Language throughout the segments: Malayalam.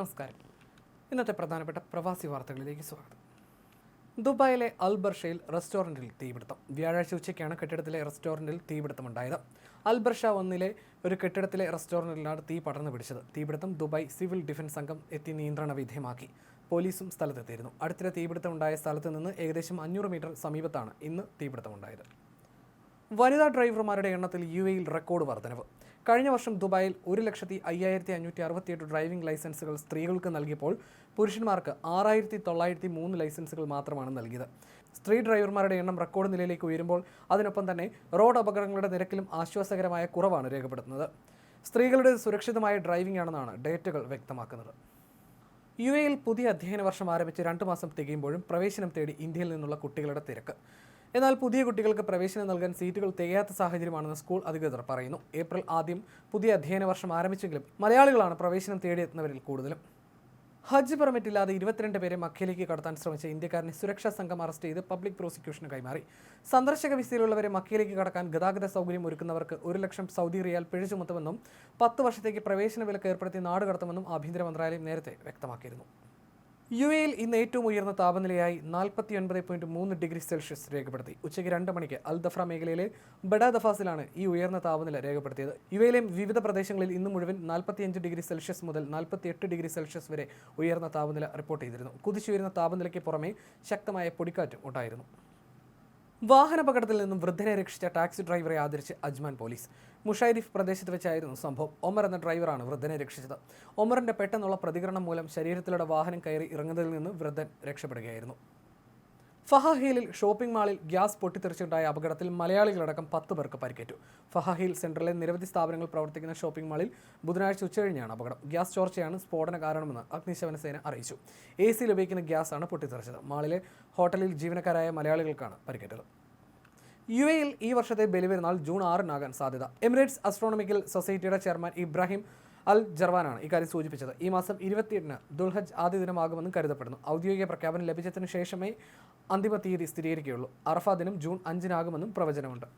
നമസ്കാരം. ഇന്നത്തെ പ്രധാനപ്പെട്ട പ്രവാസി വാർത്തകളിലേക്ക് സ്വാഗതം. ദുബായിലെ അൽബർഷയിൽ റെസ്റ്റോറന്റിൽ തീപിടുത്തം. വ്യാഴാഴ്ച ഉച്ചയ്ക്കാണ് കെട്ടിടത്തിലെ റെസ്റ്റോറന്റിൽ തീപിടുത്തമുണ്ടായത്. അൽബർഷ ഒന്നിലെ ഒരു കെട്ടിടത്തിലെ റെസ്റ്റോറന്റിലാണ് തീ പടർന്നു പിടിച്ചത്. തീപിടുത്തം ദുബായ് സിവിൽ ഡിഫൻസ് സംഘം എത്തി നിയന്ത്രണ വിധേയമാക്കി. പോലീസും സ്ഥലത്തെത്തിയിരുന്നു. അടുത്തിടെ തീപിടുത്തം ഉണ്ടായ സ്ഥലത്ത് നിന്ന് ഏകദേശം അഞ്ഞൂറ് മീറ്റർ സമീപത്താണ് ഇന്ന് തീപിടുത്തമുണ്ടായത്. വനിതാ ഡ്രൈവർമാരുടെ എണ്ണത്തിൽ യു എയിൽ റെക്കോർഡ് വർധനവ്. കഴിഞ്ഞ വർഷം ദുബായിൽ ഒരു ലക്ഷത്തി അയ്യായിരത്തി അഞ്ഞൂറ്റി അറുപത്തിയെട്ട് ഡ്രൈവിംഗ് ലൈസൻസുകൾ സ്ത്രീകൾക്ക് നൽകിയപ്പോൾ പുരുഷന്മാർക്ക് ആറായിരത്തി തൊള്ളായിരത്തി മൂന്ന് ലൈസൻസുകൾ മാത്രമാണ് നൽകിയത്. സ്ത്രീ ഡ്രൈവർമാരുടെ എണ്ണം റെക്കോർഡ് നിലയിലേക്ക് ഉയരുമ്പോൾ അതിനൊപ്പം തന്നെ റോഡ് അപകടങ്ങളുടെ നിരക്കിലും ആശ്വാസകരമായ കുറവാണ് രേഖപ്പെടുത്തുന്നത്. സ്ത്രീകളുടെ സുരക്ഷിതമായ ഡ്രൈവിംഗ് ആണെന്നാണ് ഡേറ്റകൾ വ്യക്തമാക്കുന്നത്. യു എയിൽ പുതിയ അധ്യയന വർഷം ആരംഭിച്ച് രണ്ട് മാസം തികയുമ്പോഴും പ്രവേശനം തേടി ഇന്ത്യയിൽ നിന്നുള്ള കുട്ടികളുടെ തിരക്ക്. എന്നാൽ പുതിയ കുട്ടികൾക്ക് പ്രവേശനം നൽകാൻ സീറ്റുകൾ തികയാത്ത സാഹചര്യമാണെന്ന് സ്കൂൾ അധികൃതർ പറയുന്നു. ഏപ്രിൽ ആദ്യം പുതിയ അധ്യയന വർഷം ആരംഭിച്ചെങ്കിലും മലയാളികളാണ് പ്രവേശനം തേടിയെത്തുന്നവരിൽ കൂടുതലും. ഹജ്ജ് പെർമിറ്റ് ഇല്ലാതെ ഇരുപത്തിരണ്ട് പേരെ മക്കയിലേക്ക് കടത്താൻ ശ്രമിച്ച ഇന്ത്യക്കാരനെ സുരക്ഷാ സംഘം അറസ്റ്റ് ചെയ്ത് പബ്ലിക് പ്രോസിക്യൂഷന് കൈമാറി. സന്ദർശക വിസയിലുള്ളവരെ മക്കയിലേക്ക് കടക്കാൻ ഗതാഗത സൗകര്യം ഒരുക്കുന്നവർക്ക് ഒരു ലക്ഷം സൗദി റിയാൽ പിഴ ചുമത്തുമെന്നും പത്ത് വർഷത്തേക്ക് പ്രവേശന വിലക്ക് ഏർപ്പെടുത്തി നാട് കടത്തുമെന്നും ആഭ്യന്തര മന്ത്രാലയം നേരത്തെ വ്യക്തമാക്കിയിരുന്നു. യു എയിൽ ഇന്ന് ഏറ്റവും ഉയർന്ന താപനിലയായി നാൽപ്പത്തി ഒൻപത് പോയിന്റ് മൂന്ന് ഡിഗ്രി സെൽഷ്യസ് രേഖപ്പെടുത്തി. ഉച്ചയ്ക്ക് രണ്ട് മണിക്ക് അൽദഫ്ര മേഖലയിലെ ബഡാദഫാസിലാണ് ഈ ഉയർന്ന താപനില രേഖപ്പെടുത്തിയത്. യു എയിലെ വിവിധ പ്രദേശങ്ങളിൽ ഇന്ന് മുഴുവൻ നാൽപ്പത്തിയഞ്ച് ഡിഗ്രി സെൽഷ്യസ് മുതൽ നാൽപ്പത്തിയെട്ട് ഡിഗ്രി സെൽഷ്യസ് വരെ ഉയർന്ന താപനില റിപ്പോർട്ട് ചെയ്തിരുന്നു. കുതിച്ചുയരുന്ന താപനിലയ്ക്ക് പുറമെ ശക്തമായ പൊടിക്കാറ്റും ഉണ്ടായിരുന്നു. വാഹനാപകടത്തിൽ നിന്നും വൃദ്ധനെ രക്ഷിച്ച ടാക്സി ഡ്രൈവറെ ആദരിച്ച് അജ്മാൻ പോലീസ്. മുഷൈരിഫ് പ്രദേശത്ത് വെച്ചായിരുന്നു സംഭവം. ഒമർ എന്ന ഡ്രൈവറാണ് വൃദ്ധനെ രക്ഷിച്ചത്. ഒമറിന്റെ പെട്ടെന്നുള്ള പ്രതികരണം മൂലം ശരീരത്തിലൂടെ വാഹനം കയറി ഇറങ്ങുന്നതിൽ നിന്ന് വൃദ്ധൻ രക്ഷപ്പെടുകയായിരുന്നു. ഫഹാഹിലിൽ ഷോപ്പിംഗ് മാളിൽ ഗ്യാസ് പൊട്ടിത്തെറിച്ചുണ്ടായ അപകടത്തിൽ മലയാളികളടക്കം പത്ത് പേർക്ക് പരിക്കേറ്റു. ഫഹാഹീൽ സെൻട്രലിലെ നിരവധി സ്ഥാപനങ്ങൾ പ്രവർത്തിക്കുന്ന ഷോപ്പിംഗ് മാളിൽ ബുധനാഴ്ച ഉച്ചകഴിഞ്ഞാണ് അപകടം. ഗ്യാസ് ചോർച്ചയാണ് സ്ഫോടന കാരണമെന്ന് അഗ്നിശമന സേന അറിയിച്ചു. എ സിയിൽ ഉപയോഗിക്കുന്ന ഗ്യാസാണ് പൊട്ടിത്തെറിച്ചത്. മാളിലെ ഹോട്ടലിൽ ജീവനക്കാരായ മലയാളികൾക്കാണ് പരിക്കേറ്റത്. യു എയിൽ ഈ വർഷത്തെ ബലിപെരുന്നാൾ ജൂൺ ആറിനാകാൻ സാധ്യത. എമിറേറ്റ്സ് അസ്ട്രോണമിക്കൽ സൊസൈറ്റിയുടെ ചെയർമാൻ ഇബ്രാഹിം അൽ ജർവാനാണ് ഇക്കാര്യം സൂചിപ്പിച്ചത്. ഈ മാസം ഇരുപത്തിയെട്ടിന് ദുൽഹജ് ആദ്യ ദിനമാകുമെന്നും കരുതപ്പെടുന്നു. ഔദ്യോഗിക പ്രഖ്യാപനം ലഭിച്ചതിന് ശേഷമേ അന്തിമ തീയതി സ്ഥിരീകരിക്കുകയുള്ളൂ. അറഫ ദിനം ജൂൺ അഞ്ചിനാകുമെന്നും പ്രവചനമുണ്ട്.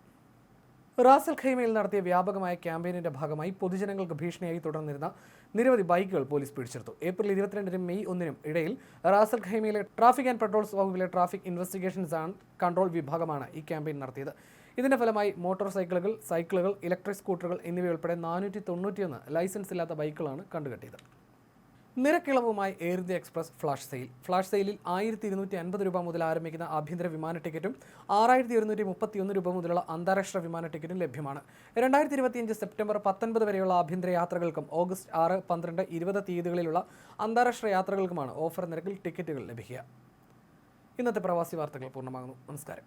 റാസൽ ഖൈമയിൽ നടത്തിയ വ്യാപകമായ ക്യാമ്പയിനിന്റെ ഭാഗമായി പൊതുജനങ്ങൾക്ക് ഭീഷണിയായി തുടർന്നിരുന്ന നിരവധി ബൈക്കുകൾ പോലീസ് പിടിച്ചെടുത്തു. ഏപ്രിൽ ഇരുപത്തിരണ്ടിനും മെയ് ഒന്നിനും ഇടയിൽ റാസൽ ഖൈമയിലെ ട്രാഫിക് ആൻഡ് പെട്രോൾസ് വകുപ്പിലെ ട്രാഫിക് ഇൻവെസ്റ്റിഗേഷൻസ് ആൻഡ് കൺട്രോൾ വിഭാഗമാണ് ഈ ക്യാമ്പയിൻ നടത്തിയത്. ഇതിന്റെ ഫലമായി മോട്ടോർ സൈക്കിളുകൾ സൈക്കിളുകൾ ഇലക്ട്രിക് സ്കൂട്ടറുകൾ എന്നിവയുൾപ്പെടെ നാനൂറ്റി തൊണ്ണൂറ്റിയൊന്ന് ലൈസൻസ് ഇല്ലാത്ത ബൈക്കുകളാണ് കണ്ടുകെട്ടിയത്. നിരക്കിളവുമായി Air India Express flash sale flash സെയിലിൽ ആയിരത്തി ഇരുന്നൂറ്റി അൻപത് രൂപ മുതൽ ആരംഭിക്കുന്ന ആഭ്യന്തര വിമാന ടിക്കറ്റും ആറായിരത്തി ഒരുന്നൂറ്റി മുപ്പത്തിയൊന്ന് രൂപ മുതലുള്ള അന്താരാഷ്ട്ര വിമാന ടിക്കറ്റും ലഭ്യമാണ്. രണ്ടായിരത്തി ഇരുപത്തിയഞ്ച് സെപ്റ്റംബർ പത്തൊൻപത് വരെയുള്ള ആഭ്യന്തര യാത്രകൾക്കും ഓഗസ്റ്റ് ആറ് പന്ത്രണ്ട് ഇരുപത് തീയതികളിലുള്ള അന്താരാഷ്ട്ര യാത്രകൾക്കുമാണ് ഓഫർ നിരക്കിൽ ടിക്കറ്റുകൾ ലഭിക്കുക. ഇന്നത്തെ പ്രവാസി വാർത്തകൾ പൂർണമാകുന്നു. നമസ്കാരം.